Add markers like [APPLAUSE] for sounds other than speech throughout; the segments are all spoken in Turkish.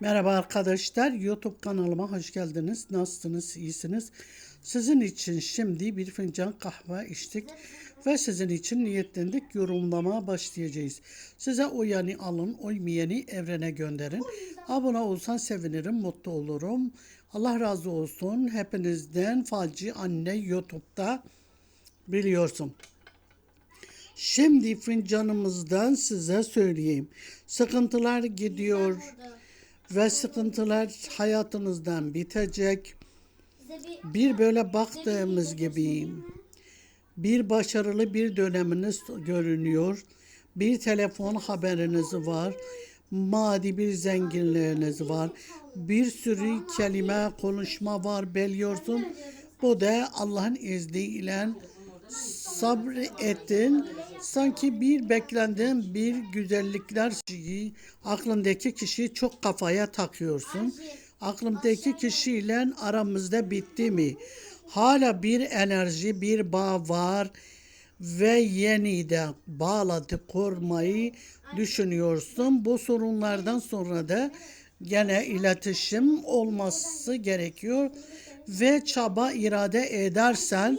Merhaba arkadaşlar, YouTube kanalıma hoş geldiniz. Nasılsınız, iyisiniz? Sizin için şimdi bir fincan kahve içtik ve sizin için niyetlendik yorumlamaya başlayacağız. Size uyanı alın, uymayanı evrene gönderin. Abone olsan sevinirim, mutlu olurum. Allah razı olsun hepinizden Falci Anne YouTube'da biliyorsun. Şimdi fincanımızdan size söyleyeyim. Sıkıntılar gidiyor ve sıkıntılar hayatınızdan bitecek. Bir böyle baktığımız gibi bir başarılı bir döneminiz görünüyor. Bir telefon haberiniz var. Maddi bir zenginliğiniz var. Bir sürü kelime, konuşma var biliyorsun. Bu da Allah'ın izniyle sabrettin. Sanki bir beklendiğin bir güzellikler şeyi aklındaki kişiyi çok kafaya takıyorsun. Aklımdaki kişiyle aramızda bitti mi? Hala bir enerji, bir bağ var ve yeniden bağlantı kurmayı düşünüyorsun. Bu sorunlardan sonra da gene iletişim olması gerekiyor ve çaba irade edersen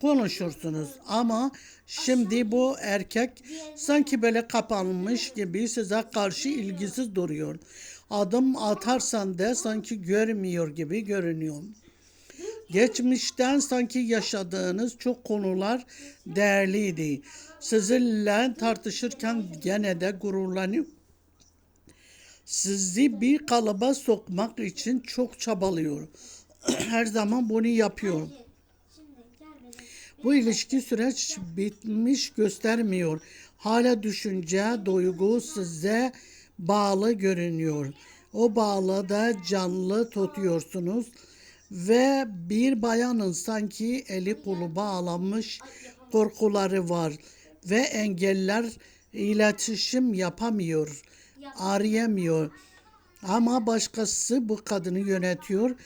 konuşursunuz. Ama şimdi bu erkek sanki böyle kapanmış gibi size karşı ilgisiz duruyor. Adım atarsan da sanki görmüyor gibi görünüyor. Geçmişten sanki yaşadığınız çok konular değerliydi. Sizinle tartışırken gene de gururlanıyor. Sizi bir kalıba sokmak için çok çabalıyor. [CLEARS THROAT] Her zaman bunu yapıyor. Bu ilişki süreç bitmiş göstermiyor. Hala düşünce, duygu size bağlı görünüyor. O bağlı da canlı tutuyorsunuz ve bir bayanın sanki eli kolu bağlanmış korkuları var ve engeller iletişim yapamıyor, arayamıyor. Ama başkası bu kadını yönetiyor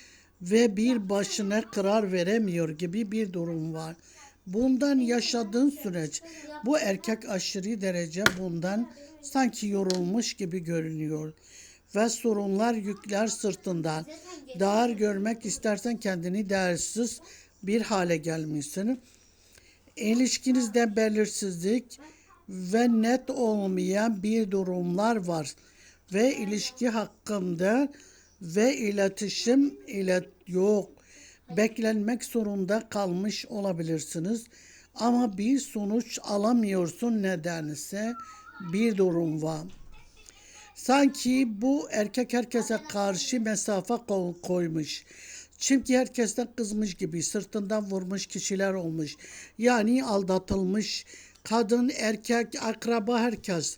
ve bir başına karar veremiyor gibi bir durum var. Bundan yaşadığın süreç bu erkek aşırı derece bundan sanki yorulmuş gibi görünüyor. Ve sorunlar yükler sırtından. Değer görmek istersen kendini değersiz bir hale gelmişsin. İlişkinizde belirsizlik ve net olmayan bir durumlar var. Ve ilişki hakkında ve iletişim ilet yok. Beklenmek zorunda kalmış olabilirsiniz. Ama bir sonuç alamıyorsun nedense bir durum var. Sanki bu erkek herkese karşı mesafe ko- koymuş. Çünkü herkesten kızmış gibi sırtından vurmuş kişiler olmuş. Yani aldatılmış kadın, erkek, akraba herkes.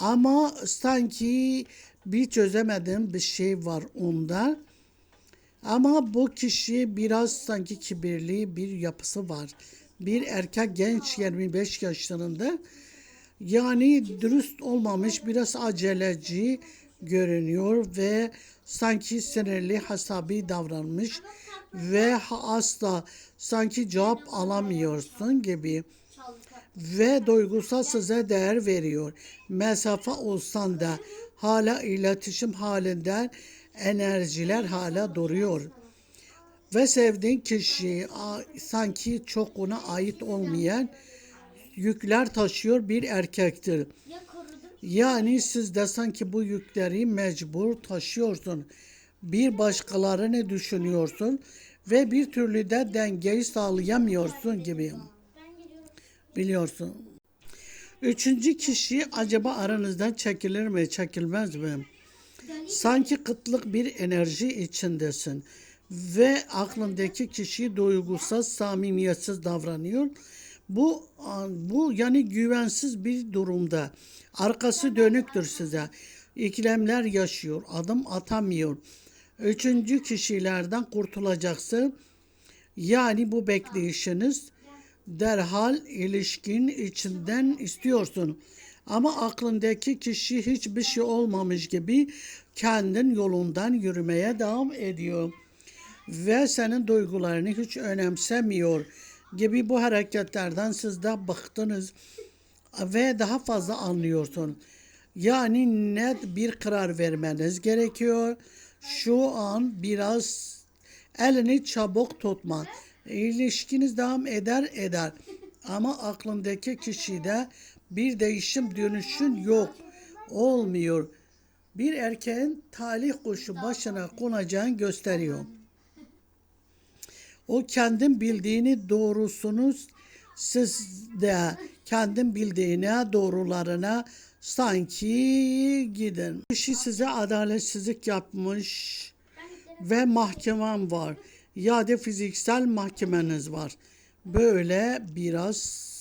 Ama sanki bir çözemediğim bir şey var onda. Ama bu kişi biraz sanki kibirli bir yapısı var. Bir erkek genç 25 yaşlarında yani dürüst olmamış biraz aceleci görünüyor ve sanki sinirli hasabi davranmış ve asla sanki cevap alamıyorsun gibi ve duygusal size değer veriyor. Mesafe olsan da hala iletişim halinde enerjiler hala duruyor. Ve sevdiğin kişi sanki çok ona ait olmayan yükler taşıyor bir erkektir. Yani siz de sanki bu yükleri mecbur taşıyorsun. Bir başkalarını düşünüyorsun ve bir türlü de dengeyi sağlayamıyorsun gibi. Biliyorsun. Üçüncü kişi acaba aranızdan çekilir mi, çekilmez mi? Sanki kıtlık bir enerji içindesin ve aklındaki kişi duygusal, samimiyetsiz davranıyor. Bu bu yani güvensiz bir durumda. Arkası dönüktür size. İkilemler yaşıyor, adım atamıyor. Üçüncü kişilerden kurtulacaksın. Yani bu bekleyişiniz derhal ilişkin içinden istiyorsun. Ama aklındaki kişi hiçbir şey olmamış gibi kendin yolundan yürümeye devam ediyor. Ve senin duygularını hiç önemsemiyor gibi bu hareketlerden siz de bıktınız ve daha fazla anlıyorsun. Yani net bir karar vermeniz gerekiyor. Şu an biraz elini çabuk tutma. İlişkiniz devam eder eder. Ama aklındaki kişide bir değişim dönüşün yok. Olmuyor. Bir erkeğin talih kuşu başına konacağını gösteriyor. O kendin bildiğini doğrusunuz siz de kendin bildiğine doğrularına sanki gidin. Kişi size adaletsizlik yapmış ve mahkemem var. Ya da fiziksel mahkemeniz var. Böyle biraz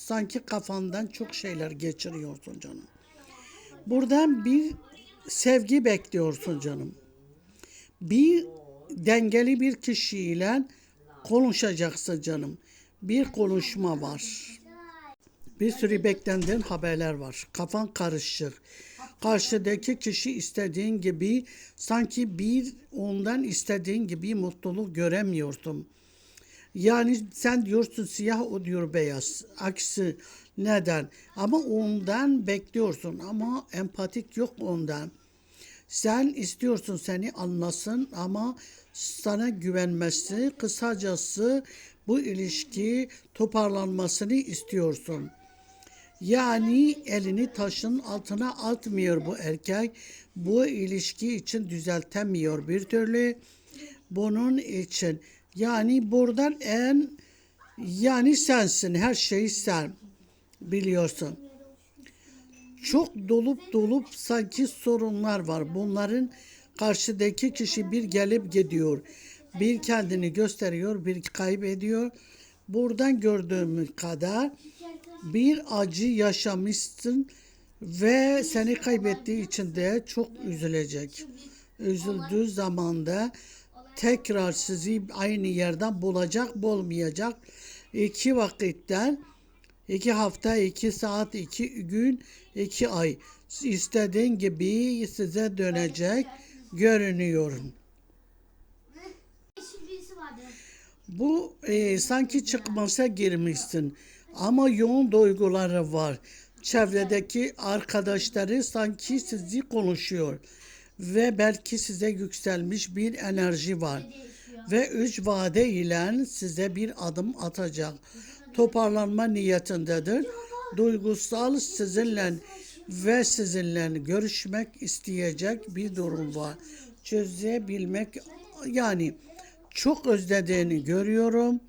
sanki kafandan çok şeyler geçiriyorsun canım. Buradan bir sevgi bekliyorsun canım. Bir dengeli bir kişiyle konuşacaksın canım. Bir konuşma var. Bir sürü beklendiğin haberler var. Kafan karışık. Karşıdaki kişi istediğin gibi sanki bir ondan istediğin gibi mutluluk göremiyorsun. Yani sen diyorsun siyah o diyor beyaz. Aksi neden? Ama ondan bekliyorsun ama empatik yok ondan. Sen istiyorsun seni anlasın ama sana güvenmesi, kısacası bu ilişki toparlanmasını istiyorsun. Yani elini taşın altına atmıyor bu erkek. Bu ilişki için düzeltemiyor bir türlü. Bunun için yani buradan en yani sensin her şeyi sen biliyorsun. Çok dolup dolup sanki sorunlar var. Bunların karşıdaki kişi bir gelip gidiyor. Bir kendini gösteriyor, bir kaybediyor. Buradan gördüğüm kadar bir acı yaşamışsın ve seni kaybettiği için de çok üzülecek. Üzüldüğü zaman da tekrar sizi aynı yerden bulacak, bulmayacak. İki vakitten, iki hafta, iki saat, iki gün, iki ay istediğin gibi size dönecek görünüyor. Bu e, sanki çıkmasa girmişsin ama yoğun duyguları var. Çevredeki arkadaşları sanki sizi konuşuyor ve belki size yükselmiş bir enerji var. Ve üç vade ile size bir adım atacak. Toparlanma niyetindedir. Duygusal sizinle ve sizinle görüşmek isteyecek bir durum var. Çözebilmek yani çok özlediğini görüyorum.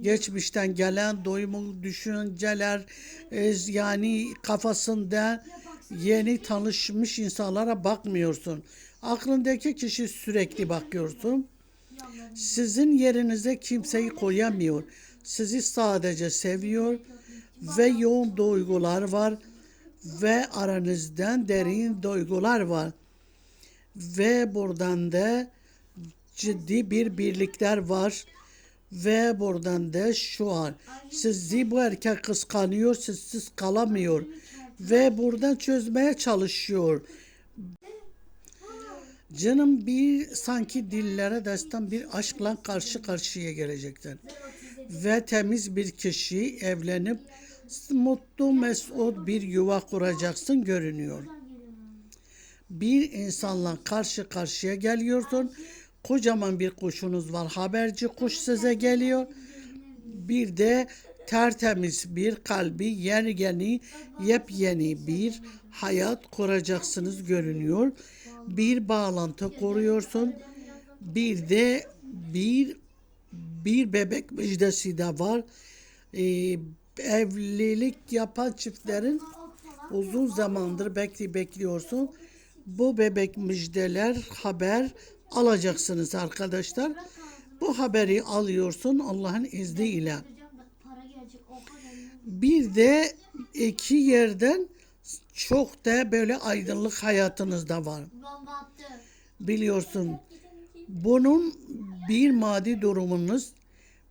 Geçmişten gelen doyumlu düşünceler e, yani kafasında yeni tanışmış insanlara bakmıyorsun. Aklındaki kişi sürekli bakıyorsun. Sizin yerinize kimseyi koyamıyor. Sizi sadece seviyor ve yoğun duygular var ve aranızdan derin duygular var. Ve buradan da ciddi bir birlikler var ve buradan da şu an sizi bu erkek kıskanıyor, sizsiz kalamıyor ve buradan çözmeye çalışıyor. Canım bir sanki dillere destan bir aşkla karşı karşıya gelecekler. Ve temiz bir kişi evlenip mutlu mesut bir yuva kuracaksın görünüyor bir insanla karşı karşıya geliyorsun. Kocaman bir kuşunuz var. Haberci kuş size geliyor. Bir de tertemiz bir kalbi yeni yepyeni bir hayat kuracaksınız görünüyor. Bir bağlantı kuruyorsun. Bir de bir bir bebek müjdesi de var. Ee, evlilik yapan çiftlerin uzun zamandır bekli bekliyorsun. Bu bebek müjdeler haber alacaksınız arkadaşlar. Bu haberi alıyorsun Allah'ın izniyle. Para gelecek. O kadar. Bir de iki yerden çok da böyle aydınlık hayatınızda var. Biliyorsun. Bunun bir maddi durumunuz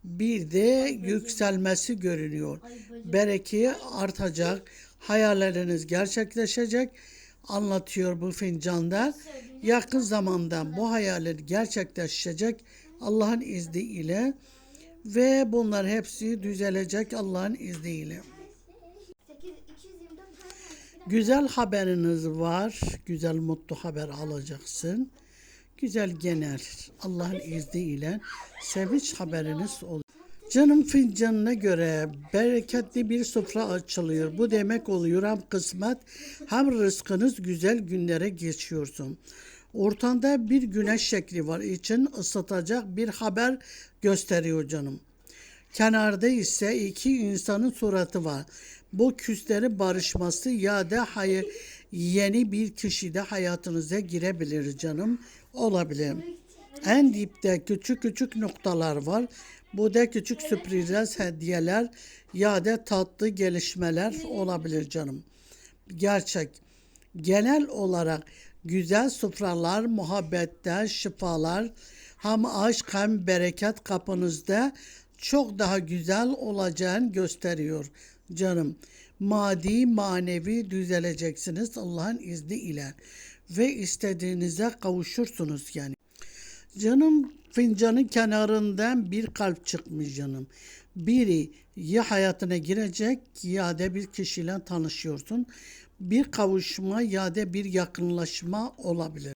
bir de yükselmesi görünüyor. Bereki artacak, hayalleriniz gerçekleşecek anlatıyor bu fincanda. Yakın zamanda bu hayaller gerçekleşecek Allah'ın izniyle ve bunlar hepsi düzelecek Allah'ın izniyle. 8 224 tane Güzel haberiniz var. Güzel mutlu haber alacaksın. Güzel genel Allah'ın izniyle sevinç haberiniz olur. Canım fincanına göre bereketli bir sofra açılıyor. Bu demek oluyor hem kısmet hem rızkınız güzel günlere geçiyorsun. Ortanda bir güneş şekli var. için ısıtacak bir haber gösteriyor canım. Kenarda ise iki insanın suratı var. Bu küslerin barışması ya da hayır yeni bir kişi de hayatınıza girebilir canım. Olabilir. En dipte küçük küçük noktalar var. Bu da küçük sürprizler, hediyeler ya da tatlı gelişmeler olabilir canım. Gerçek. Genel olarak güzel sofralar, muhabbetler, şifalar hem aşk hem bereket kapınızda çok daha güzel olacağını gösteriyor canım. Maddi manevi düzeleceksiniz Allah'ın izniyle ve istediğinize kavuşursunuz yani. Canım fincanın kenarından bir kalp çıkmış canım. Biri ya hayatına girecek ya da bir kişiyle tanışıyorsun. Bir kavuşma ya da bir yakınlaşma olabilir.